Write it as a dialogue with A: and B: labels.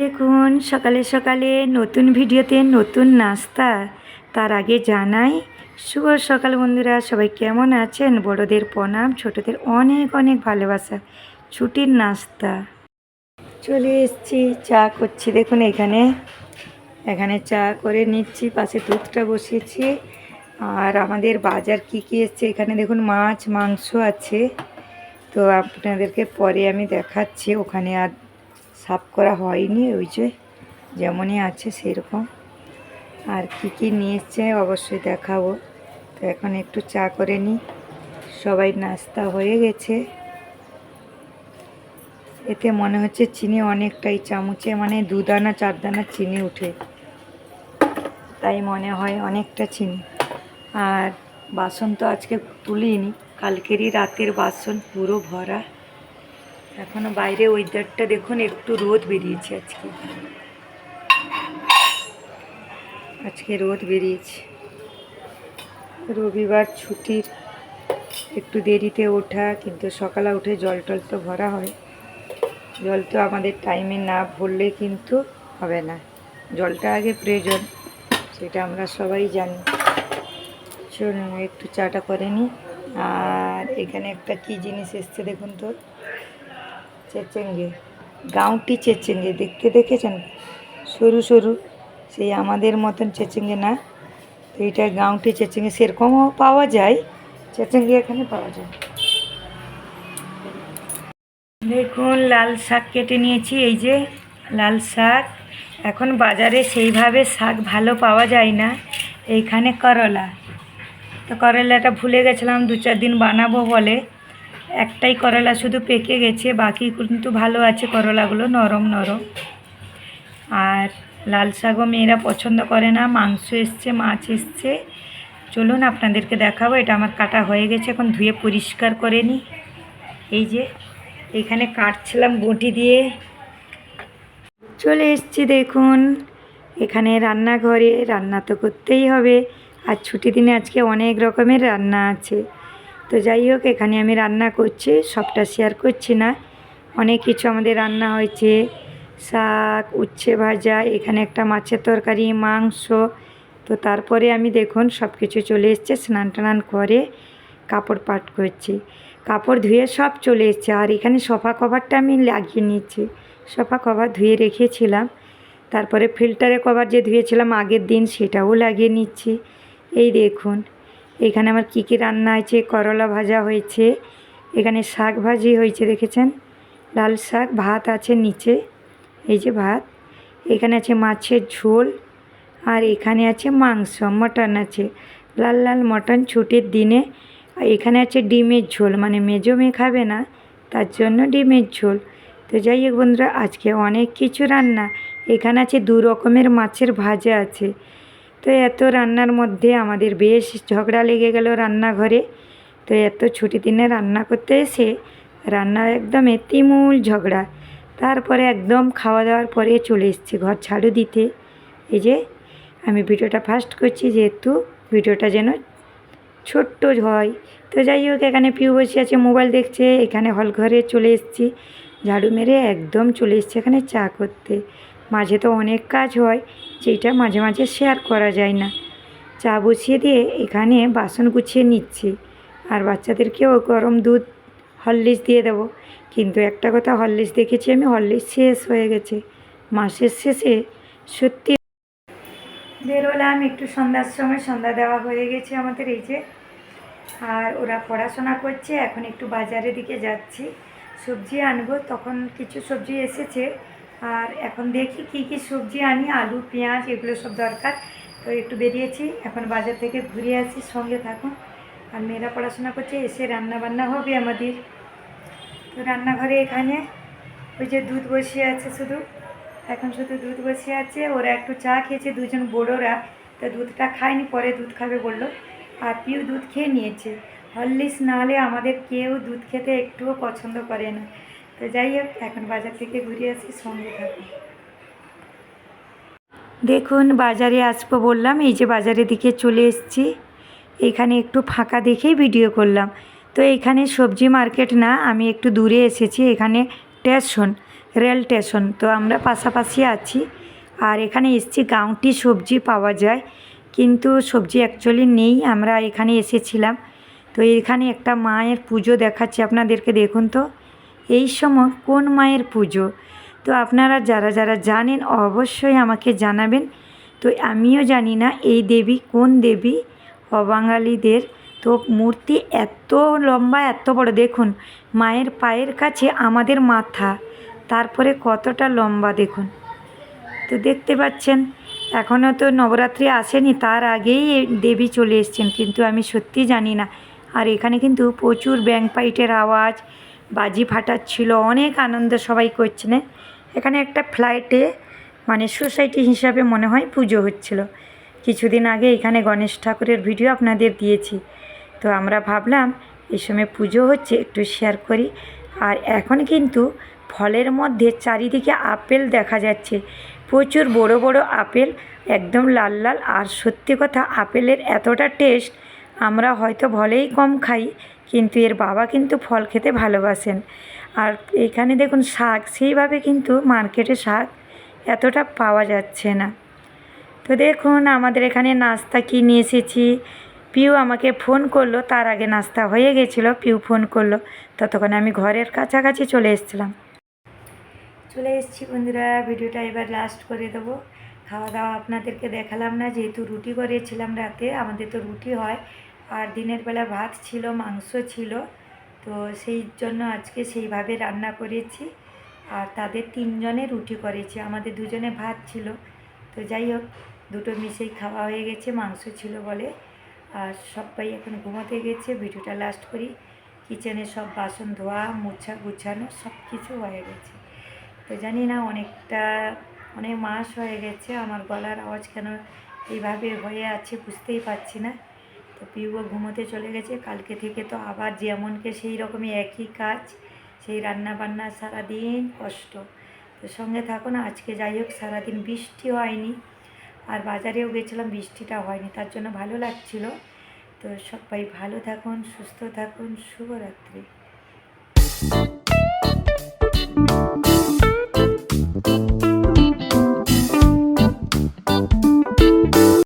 A: দেখুন, সকালে সকালে নতুন ভিডিওতে নতুন নাস্তা। তার আগে জানাই, শুভ সকাল বন্ধুরা। সবাই কেমন আছেন? বড়দের প্রণাম, ছোটদের অনেক অনেক ভালোবাসা। ছুটির নাস্তা। চলে এসছি, চা করছি। দেখুন, এখানে এখানে চা করে নিচ্ছি, পাশে দুধটা বসিয়েছি। আর আমাদের বাজার কি কি এসছে? এখানে দেখুন মাছ, মাংস আছে। তো আপনাদেরকে পরে আমি দেখাচ্ছি। ওখানে আর সাফ করা হয়নি, ওই যে যেমনই আছে সেরকম। আর কি কি নিয়ে এসছে অবশ্যই দেখাবো। তো এখন একটু চা করে নিই। সবাই নাস্তা হয়ে গেছে। এতে মনে হচ্ছে চিনি অনেকটাই চামচে মানে দু দানা চার দানা চিনি উঠে। তাই মনে হয় অনেকটা চিনি। আর বাসন তো আজকে তুলিনি, কালকেরই রাতের বাসন পুরো ভরা। এখনও বাইরে ওয়েদারটা দেখুন, একটু রোদ বেরিয়েছে আজকে। আজকে রোদ বেরিয়েছে। রবিবার ছুটির, একটু দেরিতে ওঠা, কিন্তু সকালে উঠে জল টল তো ভরা হয়। জল তো আমাদের টাইমে না ভরলে কিন্তু হবে না। জলটা আগে প্রয়োজন, সেটা আমরা সবাই জানি। চলুন একটু চাটা করে নিই। আর এখানে একটা কি জিনিস এসছে দেখুন তো? চেচেঙ্গে গাউটি চেচেঙ্গে দেখতে দেখেছেন? সরু সরু। সেই আমাদের মতন চেচেঙ্গে না। তো এইটা গাউটি চেচেঙ্গে সেরকমও পাওয়া যায় চেচেঙ্গে এখানে পাওয়া যায়। দেখুন, লাল শাক কেটে নিয়েছি। এই যে লাল শাক। এখন বাজারে সেইভাবে শাক ভালো পাওয়া যায় না। এইখানে করলা। তো করলাটা ভুলে গেছিলাম, দু চার দিন বানাবো বলে। একটাই করলা শুধু পেকে গেছে, বাকি কিন্তু ভালো আছে করলাগুলো, নরম নরম। আর লাল শাকও মেয়েরা পছন্দ করে না, মাংস এসছে, মাছ এসছে। চলুন আপনাদেরকে দেখাবো, এটা আমার কাটা হয়ে গেছে, এখন ধুয়ে পরিষ্কার করে নিই এই যে, এখানে কাটছিলাম বটি দিয়ে। চলে এসছি দেখুন, এখানে রান্নাঘরে, রান্না তো করতেই হবে। আর ছুটি দিনে আজকে অনেক রকমের রান্না আছে। তো যাই হোক, এখানে আমি রান্না করছি, সবটা শেয়ার করছি না। অনেক কিছু আমাদের রান্না হয়েছে, শাক, উচ্ছে ভাজা, এখানে একটা মাছের তরকারি, মাংস। তো তারপরে আমি দেখুন সব কিছু চলে এসছে, স্নান টান করে কাপড় পাট করছি। কাপড় ধুয়ে সব চলে এসছে, আর এখানে সোফা কভারটা আমি লাগিয়ে নিচ্ছি সোফা কভার ধুয়ে রেখেছিলাম। তারপরে ফিল্টারে কভার যে ধুয়েছিলাম, আগের দিন সেটাও লাগিয়ে নিচ্ছি। এই দেখুন, এখানে আমার কী কী রান্না হয়েছে, করলা ভাজা হয়েছে, এখানে শাক ভাজি হয়েছে, দেখেছেন? লাল শাক, ভাত আছে নিচে, এই যে ভাত, এখানে আছে মাছের ঝোল, আর এখানে আছে মাংস, মটন আছে, লাল লাল মটন ছুটির দিনে, আর এখানে আছে ডিমের ঝোল মানে মেজো মেয়ে খাবে না, তার জন্য ডিমের ঝোল, তো যাই হোক বন্ধুরা, আজকে অনেক কিছু রান্না, এখানে আছে দু রকমের মাছের ভাজা আছে তো এত রান্নার মধ্যে আমাদের বেশ ঝগড়া লেগে গেল রান্নাঘরে। তো এত ছুটি দিনে রান্না করতে এসে রান্না একদম এতিমূল ঝগড়া। তারপরে একদম খাওয়া দাওয়ার পরে চলে এসেছি ঘর ছাড়ু দিতে। এই যে আমি ভিডিওটা ফার্স্ট করছি যেহেতু ভিডিওটা যেন ছোট্ট হয়। তো যাই হোক, এখানে পিউ বসে আছে, মোবাইল দেখছে, এখানে হল ঘরে চলে এসেছি। ঝাড়ু মেরে একদম চলে এসেছি এখানে চা করতে। মাঝে তো অনেক কাজ হয়, যেটা মাঝে মাঝে শেয়ার করা যায় না। চা বসিয়ে দিয়ে এখানে বাসন গুছিয়ে নিচ্ছি, আর বাচ্চাদেরকেও গরম দুধ, হরলিক্স দিয়ে দেবো। কিন্তু একটা কথা হরলিক্স দেখেছি আমি, হরলিক্স শেষ হয়ে গেছে। মাসের শেষে সত্যি বেরোলাম, একটু সন্ধ্যার সময়, সন্ধ্যা দেওয়া হয়ে গেছে আমাদের এই যে। আর ওরা পড়াশোনা করছে, এখন একটু বাজারের দিকে যাচ্ছি। সবজি আনব, তখন কিছু সবজি এসেছে আর এখন দেখি কি কি সবজি আনি, আলু, পেঁয়াজ, এগুলো সব দরকার। তো একটু বেরিয়েছি, এখন বাজার থেকে ঘুরে আসি, সঙ্গে থাকুন। আর মেয়েরা পড়াশোনা করছে, এসে রান্না বান্না হবে আমাদের। তো রান্নাঘরে এখানে ওই যে দুধ বসিয়ে আছে শুধু। এখন শুধু দুধ বসে আছে, ওরা একটু চা খেয়েছে, দুজন বড়োরা। তো দুধটা খায়নি, পরে দুধ খাবে বলল। আর পিউ দুধ খেয়ে নিয়েছে। হরলিক্স না হলে আমাদের কেউ দুধ খেতে একটুও পছন্দ করে না। তো যাই হোক, এখন বাজার থেকে ঘুরে আসি, সঙ্গে থাকুন দেখুন, বাজারে আসব বললাম, এই যে বাজারের দিকে চলে এসেছি। এখানে একটু ফাঁকা দেখেই ভিডিও করলাম। তো এইখানে সবজি মার্কেট না, আমি একটু দূরে এসেছি, এখানে স্টেশন, রেল স্টেশন। তো আমরা পাশাপাশি আছি, আর এখানে এসছি গাঁওটি সবজি পাওয়া যায়। কিন্তু সবজি অ্যাকচুয়ালি নেই, আমরা এখানে এসেছিলাম। তো এখানে একটা মায়ের পুজো দেখাচ্ছি, আপনাদেরকে দেখুন তো। এই সময় কোন মায়ের পুজো? তো আপনারা যারা যারা জানেন অবশ্যই আমাকে জানাবেন। তো আমিও জানি না এই দেবী কোন দেবী, অবাঙালিদের তো মূর্তি এত লম্বা, এত বড়। দেখুন, মায়ের পায়ের কাছে আমাদের মাথা, তারপরে কতটা লম্বা দেখুন। তো দেখতে পাচ্ছেন এখনও তো নবরাত্রি আসেনি, তার আগেই দেবী চলে এসছেন, কিন্তু আমি সত্যি জানি না। আর এখানে কিন্তু প্রচুর ব্যাং পাইটের আওয়াজ বাজি ফাটাচ্ছিল, অনেক আনন্দ সবাই করছেন এখানে একটা ফ্লাইটে মানে সোসাইটি হিসাবে মনে হয় পুজো হচ্ছিল। কিছুদিন আগে এখানে গণেশ ঠাকুরের ভিডিও আপনাদের দিয়েছি। তো আমরা ভাবলাম, এই সময় পুজো হচ্ছে, একটু শেয়ার করি। আর এখন কিন্তু ফলের মধ্যে চারিদিকে আপেল দেখা যাচ্ছে। প্রচুর বড় বড় আপেল, একদম লাল লাল। আর সত্যি কথা, আপেলের এতটা টেস্ট আমরা হয়তো ভলেই কম খাই, কিন্তু এর বাবা কিন্তু ফল খেতে ভালোবাসেন। আর এখানে দেখুন শাক, সেইভাবে কিন্তু মার্কেটে শাক এতটা পাওয়া যাচ্ছে না। তো দেখুন আমাদের এখানে নাস্তা কি নিয়ে এসেছি। পিউ আমাকে ফোন করল, তার আগে নাস্তা হয়ে গেছিল, পিউ ফোন করল। ততক্ষণে আমি ঘরের কাছাকাছি চলে এসেছিলাম। চলে এসেছি বন্ধুরা, ভিডিওটা এবার লাস্ট করে দেবো। খাওয়া দাওয়া আপনাদেরকে দেখালাম না, যেহেতু রুটি করেছিলাম রাতে, আমাদের তো রুটি হয়। আর দিনের বেলা ভাত ছিল, মাংস ছিল। তো সেই জন্য আজকে সেইভাবে রান্না করেছি। আর তাদের তিনজনে রুটি করেছি, আমাদের দুজনে ভাত ছিল। তো যাই হোক, দুটো মিশেই খাওয়া হয়ে গেছে, মাংস ছিল বলে। আর সবাই এখন ঘুমাতে গেছে, ভিডিওটা লাস্ট করি। কিচেনে সব বাসন ধোয়া, মোছা, গুছানো, সব কিছু হয়ে গেছে। তো জানি না অনেকটা, অনেক মাস হয়ে গেছে, আমার গলার আওয়াজ কেন এইভাবে হয়ে আছে বুঝতেই পারছি না। তো পিউও ঘুমোতে চলে গেছে। কালকে থেকে তো আবার যেমনকে সেই রকমই একই কাজ, সেই রান্না বান্না সারাদিন কষ্ট। তো সঙ্গে থাকো না আজকে যাই হোক, সারাদিন বৃষ্টি হয়নি। আর বাজারেও গেছিলাম, বৃষ্টিটা হয়নি, তার জন্য ভালো লাগছিল। তো সবাই ভালো থাকুন, সুস্থ থাকুন, শুভরাত্রি।